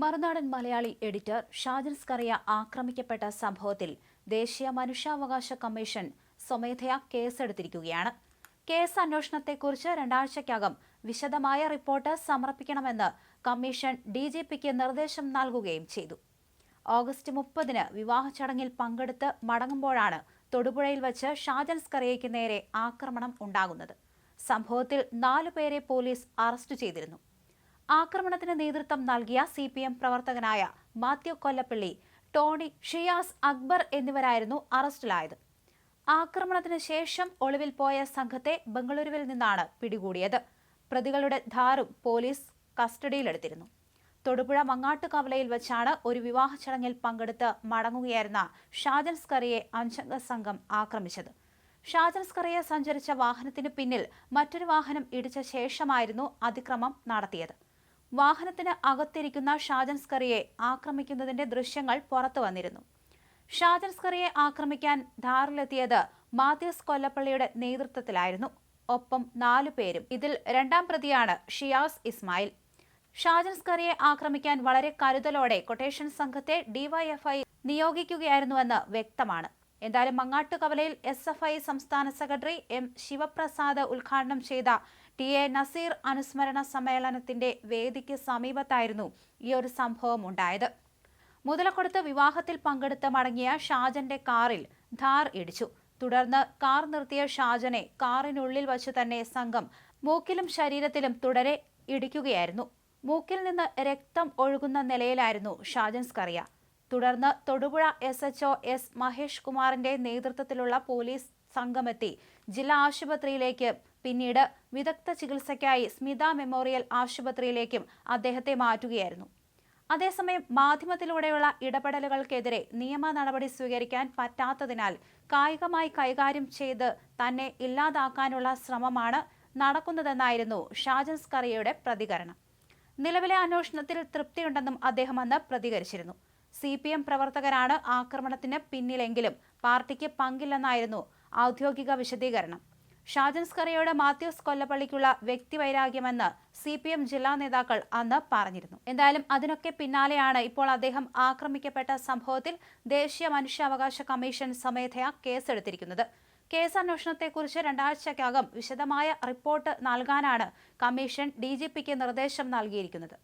മറുനാടൻ Malayali editor Shajan Skariah ആക്രമിക്കപ്പെട്ട സംഭവത്തിൽ ദേശീയ മനുഷ്യാവകാശ കമ്മീഷൻ സ്വമേധയാ കേസെടുത്തിരിക്കുകയാണ്. കേസ് അന്വേഷണത്തെക്കുറിച്ച് രണ്ടാഴ്ചയ്ക്കകം വിശദമായ റിപ്പോർട്ട് സമർപ്പിക്കണമെന്ന് കമ്മീഷൻ ഡി ജി പിക്ക് നിർദ്ദേശം നൽകുകയും ചെയ്തു. ഓഗസ്റ്റ് മുപ്പതിന് വിവാഹ ചടങ്ങിൽ പങ്കെടുത്ത് മടങ്ങുമ്പോഴാണ് തൊടുപുഴയിൽ വച്ച് ഷാജൻ സ്കറിയയ്ക്ക് നേരെ ആക്രമണം ഉണ്ടാകുന്നത്. സംഭവത്തിൽ നാലു പേരെ പോലീസ് അറസ്റ്റ് ചെയ്തിരുന്നു. ആക്രമണത്തിന് നേതൃത്വം നൽകിയ സി പി എം പ്രവർത്തകനായ മാത്യു കൊല്ലപ്പള്ളി ടോണി ഷിയാസ് അക്ബർ എന്നിവരായിരുന്നു അറസ്റ്റിലായത്. ആക്രമണത്തിന് ശേഷം ഒളിവിൽ പോയ സംഘത്തെ ബംഗളൂരുവിൽ നിന്നാണ് പിടികൂടിയത്. പ്രതികളുടെ ധാരും പോലീസ് കസ്റ്റഡിയിലെടുത്തിരുന്നു. തൊടുപുഴ മങ്ങാട്ടുകവലയിൽ വെച്ചാണ് ഒരു വിവാഹ ചടങ്ങിൽ പങ്കെടുത്ത് മടങ്ങുകയായിരുന്ന ഷാജൻ സ്കറിയെ അഞ്ചംഗ സംഘം ആക്രമിച്ചത്. ഷാജൻ സ്കറിയെ സഞ്ചരിച്ച വാഹനത്തിന് പിന്നിൽ മറ്റൊരു വാഹനം ഇടിച്ച ശേഷമായിരുന്നു അതിക്രമം നടത്തിയത്. വാഹനത്തിന് അകത്തിരിക്കുന്ന ഷാജൻസ്കറിയെ ആക്രമിക്കുന്നതിന്റെ ദൃശ്യങ്ങൾ പുറത്തു വന്നിരുന്നു. ഷാജൻസ്കറിയെ ആക്രമിക്കാൻ ധാറിലെത്തിയത് മാത്യൂസ് കൊല്ലപ്പള്ളിയുടെ നേതൃത്വത്തിലായിരുന്നു. ഒപ്പം നാലു പേരും. ഇതിൽ രണ്ടാം പ്രതിയാണ് ഷിയാസ് ഇസ്മായിൽ. ഷാജൻസ്കറിയെ ആക്രമിക്കാൻ വളരെ കരുതലോടെ കൊട്ടേഷൻ സംഘത്തെ ഡിവൈഎഫ്ഐ നിയോഗിക്കുകയായിരുന്നുവെന്ന് വ്യക്തമാണ്. എന്തായാലും മങ്ങാട്ടുകവലയിൽ എസ് എഫ് ഐ സംസ്ഥാന സെക്രട്ടറി എം ശിവപ്രസാദ് ഉദ്ഘാടനം ചെയ്ത ടി എ നസീർ അനുസ്മരണ സമ്മേളനത്തിന്റെ വേദിക്ക് സമീപത്തായിരുന്നു ഈ ഒരു സംഭവം ഉണ്ടായത്. മുതലക്കൊടുത്ത് വിവാഹത്തിൽ പങ്കെടുത്ത് മടങ്ങിയ ഷാജന്റെ കാറിൽ ധാർ ഇടിച്ചു. തുടർന്ന് കാർ നിർത്തിയ ഷാജനെ കാറിനുള്ളിൽ വച്ചു തന്നെ സംഘം മൂക്കിലും ശരീരത്തിലും തുടരെ ഇടിക്കുകയായിരുന്നു. മൂക്കിൽ നിന്ന് രക്തം ഒഴുകുന്ന നിലയിലായിരുന്നു ഷാജൻ സ്കറിയ. തുടർന്ന് Thodupuzha S H O S Mahesh കുമാറിന്റെ നേതൃത്വത്തിലുള്ള പോലീസ് സംഘമെത്തി ജില്ലാ ആശുപത്രിയിലേക്ക് പിന്നീട് വിദഗ്ധ ചികിത്സയ്ക്കായി സ്മിത മെമ്മോറിയൽ ആശുപത്രിയിലേക്കും അദ്ദേഹത്തെ മാറ്റുകയായിരുന്നു. അതേസമയം മാധ്യമത്തിലൂടെയുള്ള ഇടപെടലുകൾക്കെതിരെ നിയമ നടപടി സ്വീകരിക്കാൻ പറ്റാത്തതിനാൽ കായികമായി കൈകാര്യം ചെയ്ത് തന്നെ ഇല്ലാതാക്കാനുള്ള ശ്രമമാണ് നടക്കുന്നതെന്നായിരുന്നു ഷാജൻ സ്കറിയയുടെ പ്രതികരണം. നിലവിലെ അന്വേഷണത്തിൽ തൃപ്തിയുണ്ടെന്നും അദ്ദേഹം അന്ന് പ്രതികരിച്ചിരുന്നു. സി പി എം പ്രവർത്തകരാണ് ആക്രമണത്തിന് പിന്നിലെങ്കിലും പാർട്ടിക്ക് പങ്കില്ലെന്നായിരുന്നു ഔദ്യോഗിക വിശദീകരണം. ഷാജൻ സ്കറിയയുടെ മാത്യൂസ് കൊല്ലപ്പള്ളിക്കുള്ള വ്യക്തിവൈരാഗ്യമെന്ന് സി പി എം ജില്ലാ നേതാക്കൾ അന്ന് പറഞ്ഞിരുന്നു. എന്തായാലും അതിനൊക്കെ പിന്നാലെയാണ് ഇപ്പോൾ അദ്ദേഹം ആക്രമിക്കപ്പെട്ട സംഭവത്തിൽ ദേശീയ മനുഷ്യാവകാശ കമ്മീഷൻ സ്വമേധയാ കേസെടുത്തിരിക്കുന്നത്. കേസ് അന്വേഷണത്തെക്കുറിച്ച് രണ്ടാഴ്ചയ്ക്കകം വിശദമായ റിപ്പോർട്ട് നൽകാനാണ് കമ്മീഷൻ ഡി നിർദ്ദേശം നൽകിയിരിക്കുന്നത്.